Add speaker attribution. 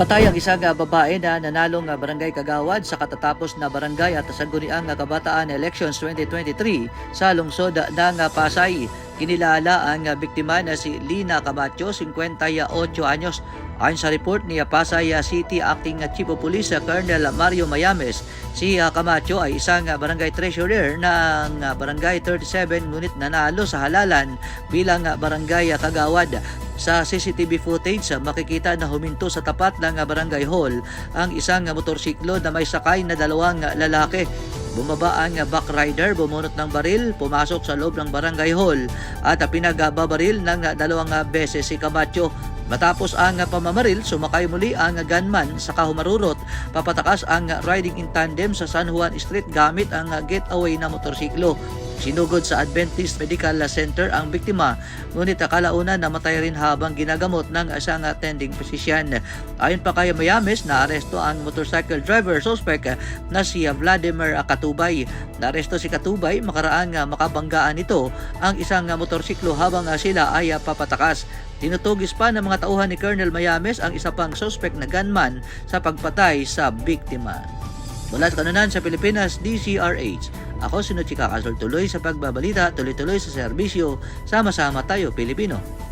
Speaker 1: Patay ang isang ah, babae na nanalong ah, barangay kagawad sa katatapos na barangay at sangguniang ah, kabataan elections 2023 sa lungsod ng Pasay. Kinilala ang biktima na si Lina Camacho, 58 anyos. Ayon sa report ni Pasay City Acting Chief of Police Colonel Mario Mayames, si Camacho ay isang barangay treasurer ng barangay 37 ngunit nanalo sa halalan bilang barangay kagawad. Sa CCTV footage, ah, makikita na huminto sa tapat ng ah, barangay hall ang isang ah, motorsiklo na may sakay na dalawang lalaki. Bumaba ang backrider, bumunot ng baril, pumasok sa loob ng barangay hall at pinagbabaril ng dalawang beses si Camacho. Matapos ang pamamaril, sumakay muli ang gunman sa kahumarurot. Papatakas ang riding in tandem sa San Juan Street gamit ang getaway na motorsiklo. Sinugod sa Adventist Medical Center ang biktima, ngunit akalauna namatay rin habang ginagamot ng isang attending physician. Ayon pa kay Mayames, naaresto ang motorcycle driver suspect na si Vladimir Katubay. Naaresto si Katubay makaraang makabanggaan nito ang isang motorsiklo habang sila ay papatakas. Tinutugis pa ng mga tauhan ni Colonel Mayames ang isa pang suspect na gunman sa pagpatay sa biktima. Mula sa kanunan sa Pilipinas, DCRH. Ako si Nuchika Casol tuloy sa pagbabalita, tuloy-tuloy sa serbisyo, sama-sama tayo Pilipino.